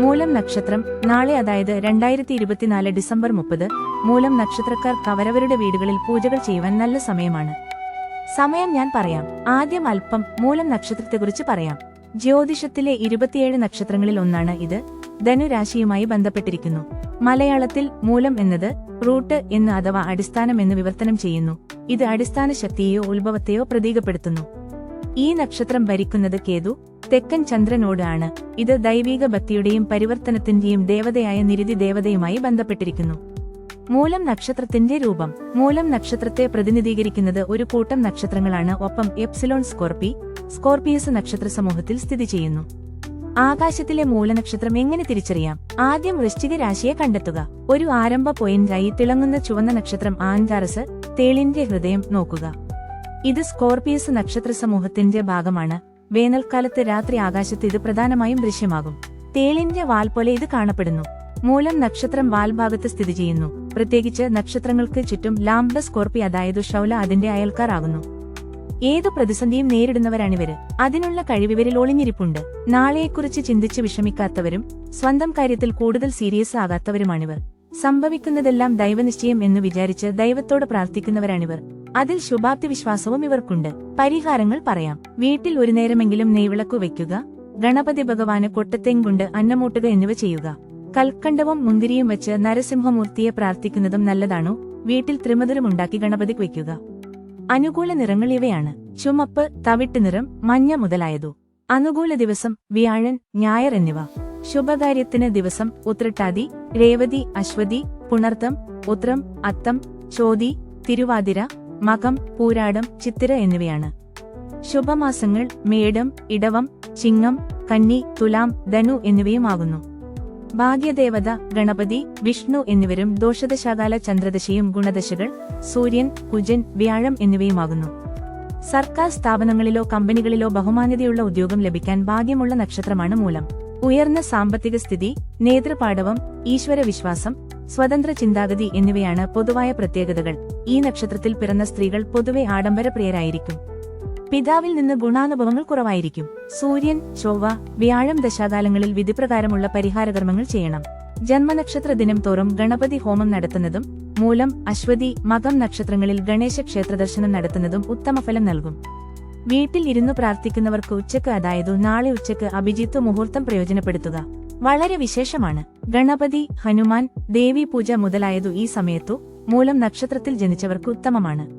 മൂലം നക്ഷത്രം നാളെ അതായത് രണ്ടായിരത്തി ഇരുപത്തിനാല് ഡിസംബർ മുപ്പത് മൂലം നക്ഷത്രക്കാർ അവരവരുടെ വീടുകളിൽ പൂജകൾ ചെയ്യുവാൻ നല്ല സമയമാണ്. സമയം ഞാൻ പറയാം. ആദ്യം അല്പം മൂലം നക്ഷത്രത്തെക്കുറിച്ച് പറയാം. ജ്യോതിഷത്തിലെ ഇരുപത്തിയേഴ് നക്ഷത്രങ്ങളിൽ ഒന്നാണ് ഇത്. ധനുരാശിയുമായി ബന്ധപ്പെട്ടിരിക്കുന്നു. മലയാളത്തിൽ മൂലം എന്നത് റൂട്ട് എന്ന് അഥവാ അടിസ്ഥാനം എന്ന് വിവർത്തനം ചെയ്യുന്നു. ഇത് അടിസ്ഥാന ശക്തിയെയോ ഉത്ഭവത്തെയോ പ്രതീകപ്പെടുത്തുന്നു. ഈ നക്ഷത്രം ഭരിക്കുന്നത് കേതു തെക്കൻ ചന്ദ്രനോടാണ്. ഇത് ദൈവിക ഭക്തിയുടെയും പരിവർത്തനത്തിന്റെയും ദേവതയായ നിരുതി ദേവതയുമായി ബന്ധപ്പെട്ടിരിക്കുന്നു. മൂലം നക്ഷത്രത്തിന്റെ രൂപം. മൂലം നക്ഷത്രത്തെ പ്രതിനിധീകരിക്കുന്നത് ഒരു കൂട്ടം നക്ഷത്രങ്ങളാണ്. ഒപ്പം എപ്സിലോൺ സ്കോർപ്പി സ്കോർപ്പിയസ് നക്ഷത്ര സമൂഹത്തിൽ സ്ഥിതി ചെയ്യുന്നു. ആകാശത്തിലെ മൂലനക്ഷത്രം എങ്ങനെ തിരിച്ചറിയാം? ആദ്യം വൃശ്ചിക രാശിയെ കണ്ടെത്തുക. ഒരു ആരംഭ പോയിന്റായി തിളങ്ങുന്ന ചുവന്ന നക്ഷത്രം ആൻഡാറസ് തേളിന്റെ ഹൃദയം നോക്കുക. ഇത് സ്കോർപിയസ് നക്ഷത്ര സമൂഹത്തിന്റെ ഭാഗമാണ്. വേനൽക്കാലത്ത് രാത്രി ആകാശത്ത് ഇത് പ്രധാനമായും ദൃശ്യമാകും. തേളിന്റെ വാൽ പോലെ ഇത് കാണപ്പെടുന്നു. മൂലം നക്ഷത്രം വാൽഭാഗത്ത് സ്ഥിതി ചെയ്യുന്നു. പ്രത്യേകിച്ച് നക്ഷത്രങ്ങൾക്ക് ചുറ്റും ലാംബ സ്കോർപ്പി അതായത് ഷൗല അതിന്റെ അയൽക്കാരാകുന്നു. ഏതു പ്രതിസന്ധിയും നേരിടുന്നവരാണിവര് അതിനുള്ള കഴിവിവരിൽ ഒളിഞ്ഞിരിപ്പുണ്ട്. നാളെയെക്കുറിച്ച് ചിന്തിച്ച് വിഷമിക്കാത്തവരും സ്വന്തം കാര്യത്തിൽ കൂടുതൽ സീരിയസ് ആകാത്തവരുമാണിവർ സംഭവിക്കുന്നതെല്ലാം ദൈവനിശ്ചയം എന്ന് വിചാരിച്ച് ദൈവത്തോട് പ്രാർത്ഥിക്കുന്നവരാണിവർ. അതിൽ ശുഭാപ്തി വിശ്വാസവും ഇവർക്കുണ്ട്. പരിഹാരങ്ങൾ പറയാം. വീട്ടിൽ ഒരു നേരമെങ്കിലും നെയ്വിളക്കു വയ്ക്കുക. ഗണപതി ഭഗവാന് കൊട്ടത്തേം കൊണ്ട് അന്നമൂട്ടുക എന്നിവ ചെയ്യുക. കൽക്കണ്ടവും മുന്തിരിയും വെച്ച് നരസിംഹമൂർത്തിയെ പ്രാർത്ഥിക്കുന്നതും നല്ലതാണോ? വീട്ടിൽ ത്രിമധുരമുണ്ടാക്കി ഗണപതിക്ക് വയ്ക്കുക. അനുകൂല നിറങ്ങൾ ഇവയാണ്. ചുമപ്പ് തവിട്ട് നിറം മഞ്ഞ മുതലായതു. അനുകൂല ദിവസം വ്യാഴൻ ഞായർ എന്നിവ. ശുഭകാര്യത്തിന് ദിവസം ഉത്രട്ടാതി രേവതി അശ്വതി പുണർത്തം ഉത്രം അത്തം ചോതി തിരുവാതിര മകം പൂരാടം ചിത്തിര എന്നിവയാണ്. ശുഭമാസങ്ങൾ മേടം ഇടവം ചിങ്ങം കന്നി തുലാം ധനു എന്നിവയുമാകുന്നു. ഭാഗ്യദേവത ഗണപതി വിഷ്ണു എന്നിവരും ദോഷദശാകാല ചന്ദ്രദശയും ഗുണദശകൾ സൂര്യൻ കുജൻ വ്യാഴം എന്നിവയുമാകുന്നു. സർക്കാർ സ്ഥാപനങ്ങളിലോ കമ്പനികളിലോ ബഹുമാന്യതയുള്ള ഉദ്യോഗം ലഭിക്കാൻ ഭാഗ്യമുള്ള നക്ഷത്രമാണ് മൂലം. ഉയർന്ന സാമ്പത്തിക സ്ഥിതി നേതൃപാടവം ഈശ്വരവിശ്വാസം സ്വതന്ത്ര ചിന്താഗതി എന്നിവയാണ് പൊതുവായ പ്രത്യേകതകൾ. ഈ നക്ഷത്രത്തിൽ പിറന്ന സ്ത്രീകൾ പൊതുവെ ആഡംബരപ്രിയരായിരിക്കും. പിതാവിൽ നിന്ന് ഗുണാനുഭവങ്ങൾ കുറവായിരിക്കും. സൂര്യൻ ചൊവ്വ വ്യാഴം ദശാകാലങ്ങളിൽ വിധിപ്രകാരമുള്ള പരിഹാരകർമ്മങ്ങൾ ചെയ്യണം. ജന്മനക്ഷത്ര ദിനം തോറും ഗണപതി ഹോമം നടത്തുന്നതും മൂലം അശ്വതി മകം നക്ഷത്രങ്ങളിൽ ഗണേശ ക്ഷേത്ര ദർശനം നടത്തുന്നതും ഉത്തമഫലം നൽകും. വീട്ടിൽ ഇരുന്നു പ്രാർത്ഥിക്കുന്നവർക്ക് ഉച്ചയ്ക്ക് അതായത് നാളെ ഉച്ചയ്ക്ക് അഭിജിത്ത് മുഹൂർത്തം പ്രയോജനപ്പെടുത്തുക. വളരെ വിശേഷമാണ്. ഗണപതി ഹനുമാൻ ദേവി പൂജ മുതലായതു ഈ സമയത്തു മൂലം നക്ഷത്രത്തിൽ ജനിച്ചവർക്ക് ഉത്തമമാണ്.